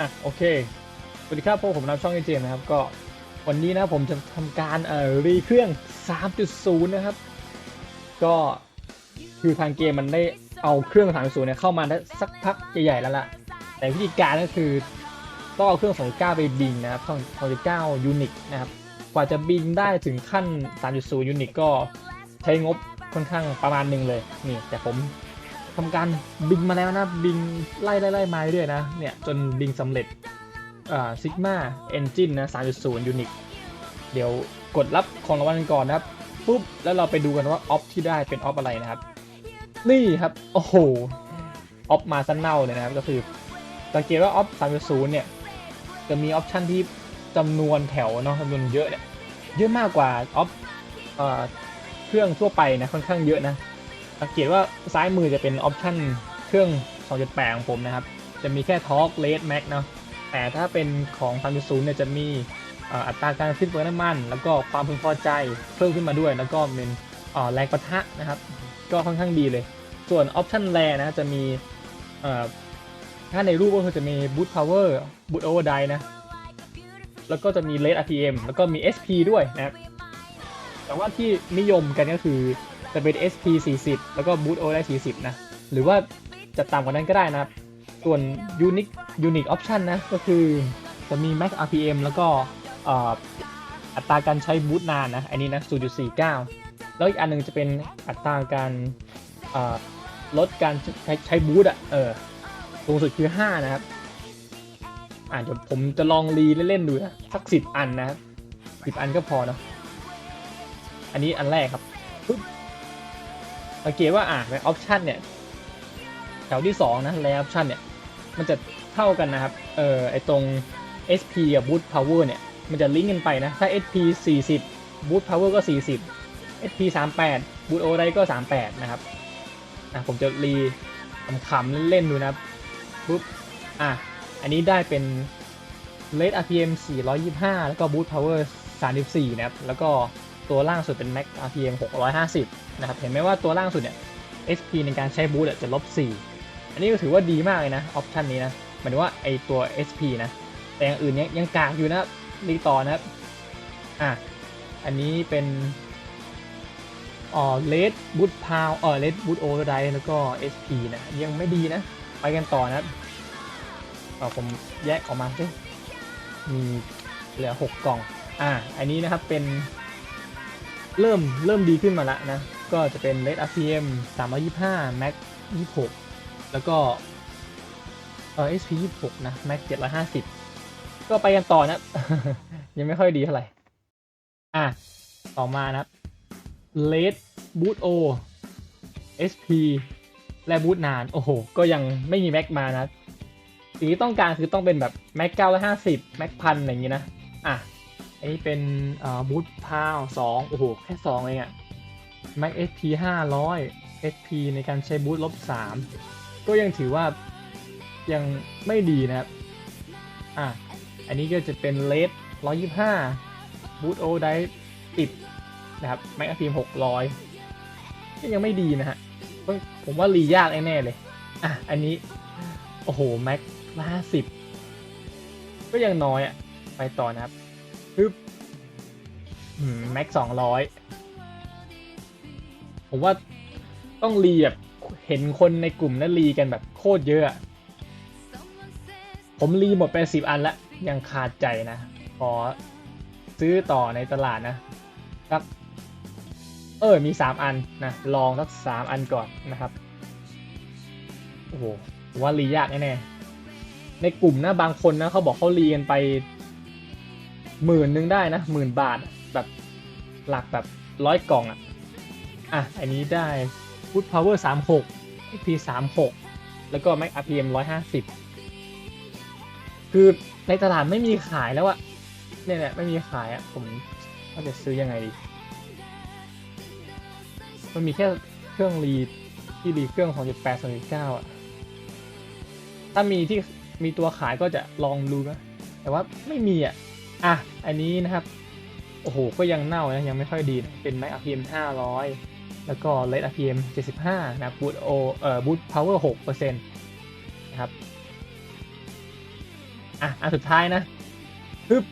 อะโอเคสวัสดีครับพวกผมนับช่องเจมนะครับก็วันนี้นะผมจะทำการเอ่อรีเครื่อง 3.0 นะครับ ก็คือทางเกมมันได้เอาเครื่อง 3.0 เนี่ยเข้ามาได้สักพักใหญ่ๆแล้วล่ะ แต่วิธีการก็คือต้องเอาเครื่อง 2.9 ไปบิงนะครับ2.9ยูนิคนะครับกว่าจะบิงได้ถึงขั้น 3.0 ยูนิคก็ใช้งบค่อนข้างประมาณหนึ่งเลยนี่แต่ผม ทำการบิงมาแล้วนะ บิงไล่ไล่ไล่มาเรื่อยๆนะ เนี่ย จนบิงสำเร็จอ่าซิกมาเอนจินนะ3.0ยูนิคเดี๋ยวกดรับของรางวัลกันก่อนนะครับปุ๊บแล้วเราไปดูกันว่าออฟที่ได้เป็นออฟอะไรนะครับ นี่ครับ โอ้โหออฟมาสั้นเน่าเลยนะครับ ก็คือสังเกตว่าออฟ3.0เนี่ย จะมีออปชันที่จำนวนแถวเนาะจำนวนเยอะเนี่ยเยอะมากกว่าออฟเครื่องทั่วไปนะค่อนข้างเยอะนะ สังเกตว่าซ้ายมือจะเป็นออปชันเครื่อง 2.8 ของผมนะครับ จะมีแค่ทอร์กเลสแม็กเนาะแต่ถ้าเป็นของ3.0เนี่ยจะมีอัตราการสิ้นเปลืองน้ำมัน แล้วก็ความพึงพอใจเพิ่มขึ้นมาด้วย แล้วก็เป็นแรงประทะนะครับ ก็ค่อนข้างดีเลย ส่วนออปชันแรนะจะมีถ้าในรูปก็คือจะมี boot power boot overdrive นะ แล้วก็จะมี rate RPM แล้วก็มี SP ด้วยนะครับแต่ว่าที่นิยมกันก็คือ จะเป็น SP 40 แล้วก็ boot overdrive 40 นะ หรือว่าจะต่ำกว่านั้นก็ได้นะครับ ส่วน unique unique option นะ ก็คือจะมี max RPM แล้วก็อ,อัตราการใช้บูตนานนะ อันนี้นะ 0.49 แล้วอีกอันหนึงจะเป็นอัตราการลดการใช้ใช้บูตอะเออสูงสุดคือ 5 นะครับอ่าเดี๋ยวผมจะลองรีเล่นๆดูนะ สัก 10 อันนะครับ 10 อันก็พอเนาะ อันนี้อันแรกครับ สังเกตว่าอ่าในออปชันเนี่ยแถวที่2นะแลออปชันเนี่ยมันจะเท่ากันนะครับเอ่อไอตรง SP กับ Boot Power เนี่ยมันจะลิงก์กันไปนะ ถ้า SP 40 Boot Power ก็ 40 SP 38 Boot o ไรก็ 38 นะครับอะผมจะรีขำๆเล่นๆดูนะปุ๊บอะอันนี้ได้เป็น Rate RPM 425 แล้วก็ Boot Power 34 นะครับ แล้วก็ ตัวล่างสุดเป็น Max RPM 650 นะครับ เห็นไหมว่าตัวล่างสุดเนี่ย SP ในการใช้บูตจะลบ 4 อันนี้ก็ถือว่าดีมากเลยนะออปชันนี้นะหมายถึงว่าไอตัว SP นะ แต่อย่างอื่นยังยังกากอยู่นะรีต่อนะครับอะอันนี้เป็นอ๋อเลดบูทพาวเออเลดบูทโอเวอร์ไดแล้วก็ SP นะยังไม่ดีนะ ไปกันต่อนะเอาผมแยกออกมาสิมีเหลือ 6 กล่อง อะอันนี้นะครับเป็น เริ่มเริ่มดีขึ้นมาล้วนะ ก็จะเป็น Red RPM 325 Max 26 แล้วก็เออ SP 26 นะ Max 750 ก็ไปกันต่อนะ ยังไม่ค่อยดีเท่าไหร่ อะ ต่อมานะครับ Red Boot O SP และบูตนาน โอ้โห ก็ยังไม่มี Max มานะสิ่งที่ต้องการคือต้องเป็นแบบ Max 950 Max พันอย่างนี้นะ อะ อันนี้เป็นบูทพาวสองโอ้โห แค่สองเองอะ Max SP 500 SP ในการใช้บูทลบ3ก็ยังถือว่ายังไม่ดีนะครับ อะ อันนี้ก็จะเป็นเลส125บูทโอได้ติดนะครับ Max SP 600ก็ยังไม่ดีนะฮะผมว่ารียากแน่เลย อะ อันนี้ โอ้โห Max 50ก็ยังน้อยอะไปต่อนะครับ ปึ๊บแม็กสองร้อยผมว่าต้องรีแบบเห็นคนในกลุ่มนั้นรีกันแบบโคตรเยอะผมรีหมดไปสิบอันละ ยังขาดใจนะ ขอซื้อต่อในตลาดนะครับเออ มีสามอันนะ ลองสักสามอันก่อนนะครับ โอ้โหว่ารียากแน่ๆในกลุ่มนะบางคนนะเขาบอกเขารีกันไป หมื่นหนึ่งได้นะหมื่นบาทแบบหลักแบบร้อยกล่องอะอะ อันนี้ได้ Good Power 36 XP 36 แล้วก็ Max RPM 150 คือในตลาดไม่มีขายแล้วอะเนี่ยแหละไม่มีขายอะผมว่าจะซื้อยังไงดี มันมีแค่เครื่องรีที่รีเครื่อง2.8 2.9อะถ้ามีที่มีตัวขายก็จะลองดูนะแต่ว่าไม่มีอะ อะ อันนี้นะครับ โอ้โห ก็ยังเน่านะ ยังไม่ค่อยดีนะเป็น Max RPM 500 แล้วก็ Red RPM 75 นะ Boot O เอ่อ Boot Power 6%นะครับ อะ อันสุดท้ายนะฮึบ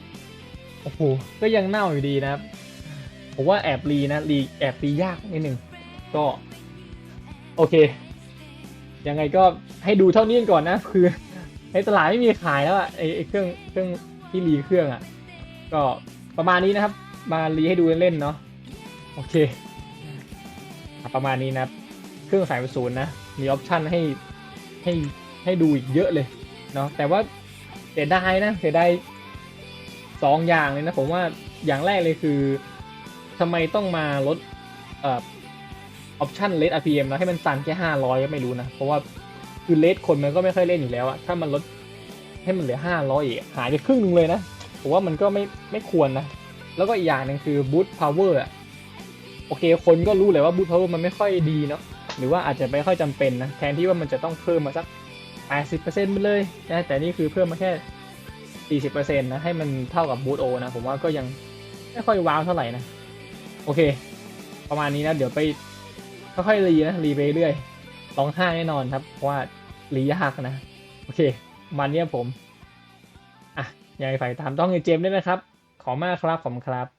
โอ้โห ก็ยังเน่าอยู่ดีนะครับ ผมว่าแอบรีนะ รีแอบรียากนิดหนึ่ง ก็ โอเค ยังไงก็ให้ดูเท่านี้ก่อนนะ คือในตลาดไม่มีขายแล้วอะไอไอเครื่องเครื่องที่รีเครื่องอะ ก็ประมาณนี้นะครับ มารีให้ดูเล่นๆเนาะโอเค ประมาณนี้นะครับเครื่องสายศูนย์นะ มีออปชันให้ให้ให้ดูอีกเยอะเลยเนาะแต่ว่าเสียดายนะเสียดายสองอย่างเลยนะ ผมว่าอย่างแรกเลยคือทำไมต้องมาลดเอ่อออปชันเลด RPM แล้วให้มันตันแค่ห้าร้อยก็ไม่รู้นะ เพราะว่าคือเลดคนมันก็ไม่ค่อยเล่นอยู่แล้วอะถ้ามันลดให้มันเหลือห้าร้อยอีกหายไปครึ่งหนึงเลยนะ ผมว่ามันก็ไม่ไม่ควรนะ แล้วก็อีกอย่างหนึ่งคือบู t พาวเวอร์อะโอเค คนก็รู้เลยว่าบู t พาวเวอร์มันไม่ค่อยดีเนาะหรือว่าอาจจะไม่ค่อยจำเป็นนะแทนที่ว่ามันจะต้องเพิ่มมาสัก 80%ไปเลยนะแต่นี่คือเพิ่มมาแค่ 40%นะให้มันเท่ากับบู t โอนะผมว่าก็ยังไม่ค่อยว้าวเท่าไหร่นะ โอเค ประมาณนี้นะ เดี๋ยวไปค่อยๆรีนะรีไปเรื่อยร้องไห้แน่นอนครับเพราะว่ารียากนะ โอเคมาณเนี้ยผม อะ ยังไงฝ่ายตามต้องเจมส์ด้วยนะครับ ขอมากครับ ขอบคุณครับ